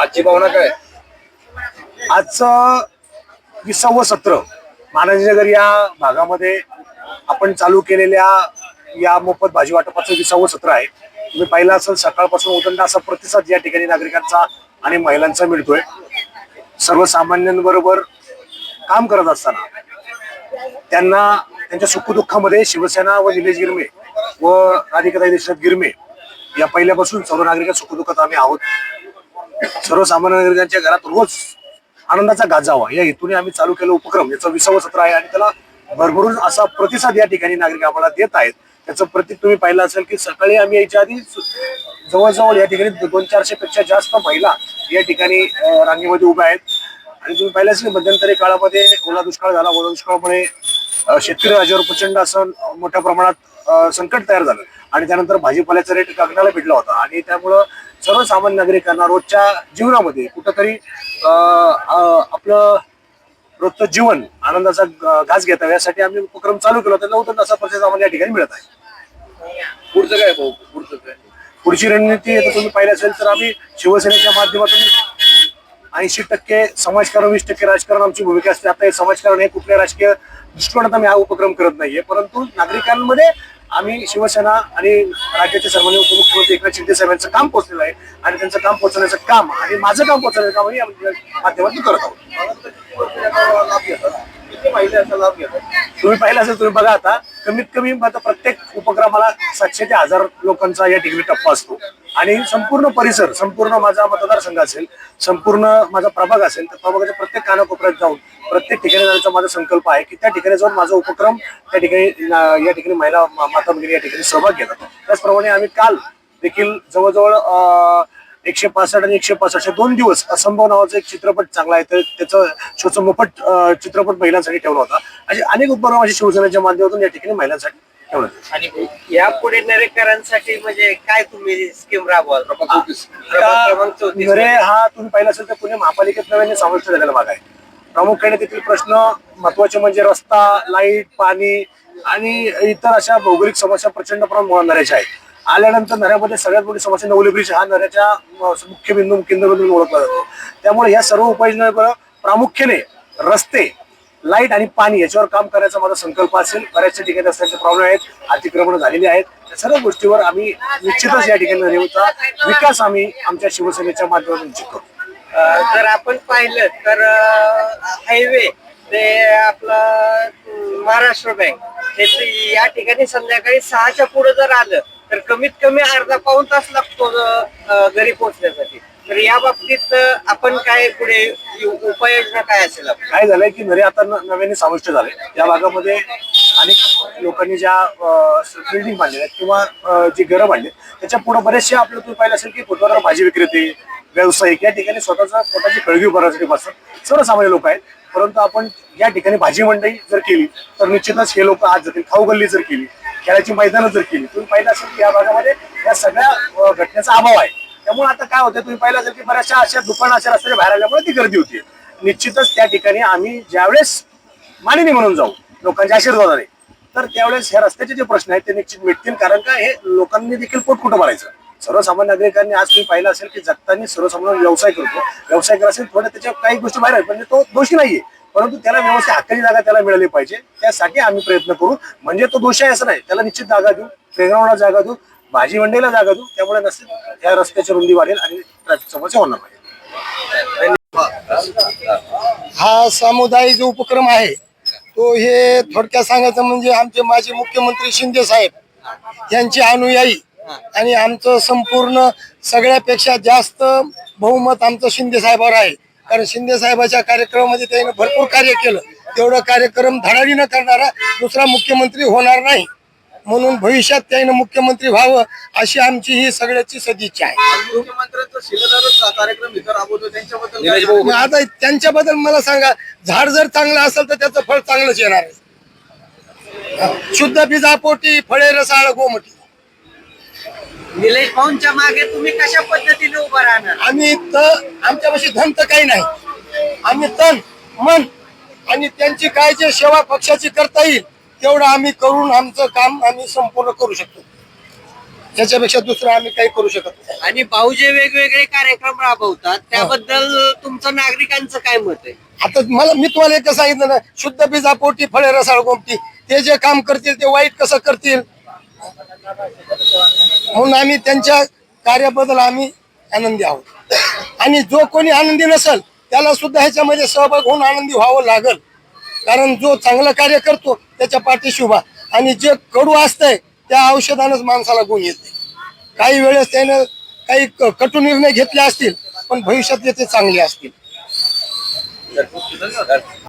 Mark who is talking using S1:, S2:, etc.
S1: आजची भावना काय?
S2: आजचं विसावं सत्र महाराजनगर या भागामध्ये आपण चालू केलेल्या या मोफत भाजी वाटपाचं विसावं सत्र आहे. तुम्ही पाहिलं असेल सकाळपासून उदंड असा प्रतिसाद या ठिकाणी नागरिकांचा आणि महिलांचा मिळतोय. सर्वसामान्यांबरोबर काम करत असताना त्यांना त्यांच्या सुखदुःखामध्ये शिवसेना व निलेश गिरमे व राधिकाताई देशनाथ गिरमे या पहिल्यापासून सर्व नागरिक सुखदुःखात आम्ही आहोत. सर्वसामान्य नागरिकांच्या घरात रोज आनंदाचा गाजावा. या हेतूने आम्ही चालू केलं उपक्रम. याचं विसावं सत्र आहे आणि त्याला भरभरून असा प्रतिसाद या ठिकाणी नागरिक आम्हाला देत आहेत. त्याचं प्रतीक तुम्ही पाहिलं असेल की सकाळी आम्ही याच्या आधी जवळजवळ या ठिकाणी दोन चारशे पेक्षा जास्त महिला या ठिकाणी रांगेमध्ये उभ्या आहेत. आणि तुम्ही पाहिलं असेल मध्यंतरी काळामध्ये ओला दुष्काळ झाला. ओला दुष्काळामुळे शेतकरी राजावर प्रचंड असं मोठ्या प्रमाणात संकट तयार झालं. आणि त्यानंतर भाजीपाल्याचा रेट गगनाला भेटला होता. आणि त्यामुळं सर्वसामान्य नागरिकांना रोजच्या जीवनामध्ये कुठंतरी आपलं रोजचं जीवन आनंदाचा घास घेता यासाठी आम्ही उपक्रम चालू केला होता. नव्हतं असा प्रतिसाद आम्हाला या ठिकाणी मिळत आहे.
S1: पुढचं काय भाऊ? पुढचं काय?
S2: पुढची रणनीती आता तुम्ही पाहिली असेल तर आम्ही शिवसेनेच्या माध्यमातून ऐंशी टक्के समाजकारण वीस टक्के राजकारण आमची भूमिका असते. आता हे समाजकारण हे कुठल्या राजकीय दृष्टिकोनात आम्ही हा उपक्रम करत नाहीये. परंतु नागरिकांमध्ये आम्ही शिवसेना आणि राज्याचे सर्वांनी उपमुख्यमंत्री एकनाथ शिंदे साहेबांचं काम पोहोचलेलं आहे आणि त्यांचं काम पोहोचवण्याचं काम आणि माझं काम पोहोचवण्याचं काम आम्ही माध्यमातून करत आहोत.
S1: लाभ लाभ
S2: तुम्ही पाहिलं असेल तुम्ही बघा आता. कमीत कमी आता प्रत्येक उपक्रमाला सातशे ते हजार लोकांचा या ठिकाणी टप्पा असतो. आणि संपूर्ण परिसर संपूर्ण माझा मतदारसंघ असेल संपूर्ण माझा प्रभाग असेल तर प्रभागाच्या प्रत्येक कानाकोपऱ्यात जाऊन प्रत्येक ठिकाणी जाण्याचा माझा संकल्प आहे की त्या ठिकाणी जाऊन माझा उपक्रम त्या ठिकाणी या ठिकाणी महिला माता भगिनी या ठिकाणी सहभाग घेतात. त्याचप्रमाणे आम्ही काल देखील जवळजवळ एकशे पासष्ट आणि एकशे पासष्ट दोन दिवस असंभव नावाचा एक चित्रपट चांगला आहे तर त्याचं शोचं मोफत चित्रपट महिलांसाठी ठेवला होता. असे अनेक उपक्रम असे शिवसेनेच्या माध्यमातून या ठिकाणी महिलांसाठी आले.
S3: आणि यापुढे नरेकरांसाठी म्हणजे काय तुम्ही स्कीम राबवाल?
S1: प्रभाग
S3: क्रमांक चौतीस.
S2: घरे हा तुम्ही पाहिला असेल तर पुणे महापालिकेत नव्याने समाविष्ट झालेला भाग आहे. प्रामुख्याने तेथील प्रश्न महत्त्वाचे म्हणजे रस्ता लाइट पाणी आणि इतर अशा भौगोलिक समस्या प्रचंड प्रमाणात नऱ्याच्या आहेत. आल्यानंतर नऱ्यामध्ये सगळ्यात मोठी समस्या नवली ब्रिज हा नऱ्याच्या मुख्य बिंदू केंद्रबिंदू म्हणून ओळखला जातो. त्यामुळे या सर्व उपाययोजना प्रामुख्याने रस्ते लाइट आणि पाणी याच्यावर काम करायचा माझा संकल्प असेल. बऱ्याचशा ठिकाणी असल्याचे प्रॉब्लेम आहेत अतिक्रमण झालेली आहेत. त्या सर्व गोष्टीवर आम्ही निश्चितच या ठिकाणी नरेगावचा विकास आम्ही आमच्या शिवसेनेच्या माध्यमातून निश्चित करू.
S3: जर आपण पाहिलं तर हायवे ते आपलं महाराष्ट्र बँक हे या ठिकाणी संध्याकाळी सहाच्या पुढे जर आलं तर कमीत कमी अर्धा पाऊण तास लागतो घरी पोहोचण्यासाठी. तर या बाबतीत आपण काय पुढे उपाययोजना काय असेल
S2: काय झालंय की नरे आता न- नव्याने समाविष्ट झाले या भागामध्ये अनेक लोकांनी ज्या बिल्डिंग बांधलेल्या आहेत किंवा जी घरं बांधली त्याच्या पुढे बरेचसे आपलं तुम्ही पाहिलं असेल की फुटवर भाजी विक्रेते व्यावसायिक या ठिकाणी स्वतःचा स्वतःची कळगी भरण्यासाठी बसतात. सर्वसामान्य लोक आहेत. परंतु आपण या ठिकाणी भाजी मंडई जर केली तर निश्चितच हे लोक आज जातील. खाऊ गल्ली जर केली खेळाची मैदानं जर केली तुम्ही पाहिलं असेल की या भागामध्ये या सगळ्या घटनेचा अभाव आहे. त्यामुळे आता काय होतं तुम्ही पाहिलं असेल की बऱ्याचशा अशा दुकान अशा रस्त्याच्या बाहेर आल्यामुळे ती गर्दी होती निश्चितच त्या ठिकाणी आम्ही ज्यावेळेस मानिनी म्हणून जाऊ लोकांच्या आशीर्वादाने तर त्यावेळेस ह्या रस्त्याचे जे प्रश्न आहेत ते निश्चित मिटतील कारण का हे लोकांनी देखील पोट कुठं मारायचं सर्वसामान्य नागरिकांनी आज तुम्ही पाहिलं असेल की जगतानी सर्वसामान्य व्यवसाय करतो. व्यवसाय करत असेल थोड्या त्याच्या काही गोष्टी बाहेर आहेत म्हणजे तो दोषी नाहीये. परंतु त्याला व्यवस्थित हक्काची जागा त्याला मिळाली पाहिजे. त्यासाठी आम्ही प्रयत्न करू. म्हणजे तो दोष आहे असं नाही. त्याला निश्चित जागा देऊ प्लेग्राऊंडला जागा देऊ. भाजी मंडईला जागा तू त्यामुळे नसेल या रस्त्याची रुंदी वाढेल आणि ट्रॅफिक समस्या होणार नाही.
S4: हा सामुदायिक जो उपक्रम आहे तो हे थोडक्यात सांगायचं म्हणजे आमचे माजी मुख्यमंत्री शिंदे साहेब यांचे अनुयायी आणि आमचं संपूर्ण सगळ्यापेक्षा जास्त बहुमत आमचं शिंदे साहेबावर आहे. कारण शिंदे साहेबाच्या कार्यक्रमामध्ये त्याने भरपूर कार्य केलं. तेवढं कार्यक्रम धडाडी न करणारा दुसरा मुख्यमंत्री होणार नाही. म्हणून भविष्यात त्याने मुख्यमंत्री व्हावं अशी आमची ही सगळ्याची सदिच्छा आहे. मग आता त्यांच्याबद्दल मला सांगा झाड जर चांगलं असेल तर त्याचं फळ चांगलंच येणार आहे. शुद्ध बीजापोटी फळे रसाळ गोमटी.
S3: निलेश भाऊंच्या मागे तुम्ही कशा पद्धतीने उभं राहणार?
S4: आम्ही तर आमच्यापाशी धन तर काही नाही. आम्ही तन मन आणि त्यांची काय जे सेवा पक्षाची करता येईल तेवढं आम्ही करून आमचं काम आम्ही संपूर्ण करू शकतो. याच्यापेक्षा दुसरं आम्ही काही करू शकत नाही.
S3: आणि भाऊ जे वेगवेगळे कार्यक्रम राबवतात त्याबद्दल तुमचं नागरिकांचं काय मत आहे?
S4: आता मला मी तुम्हाला एकच सांगितलं ना शुद्ध बीजा पोटी फळे रसाळ गोमटी ते जे काम करतील ते वाईट कसं करतील? म्हणून आम्ही त्यांच्या कार्याबद्दल आम्ही आनंदी आहोत. आणि जो कोणी आनंदी नसेल त्याला सुद्धा ह्याच्यामध्ये सहभाग होऊन आनंदी व्हावं लागल. कारण जो चांगलं कार्य करतो त्याच्या पाठीशी उभा. आणि जे कडू असतंय त्या औषधानंच माणसाला गुण येते. काही वेळेस त्यानं काही कटू निर्णय घेतले असतील पण भविष्यातले ते चांगले असतील.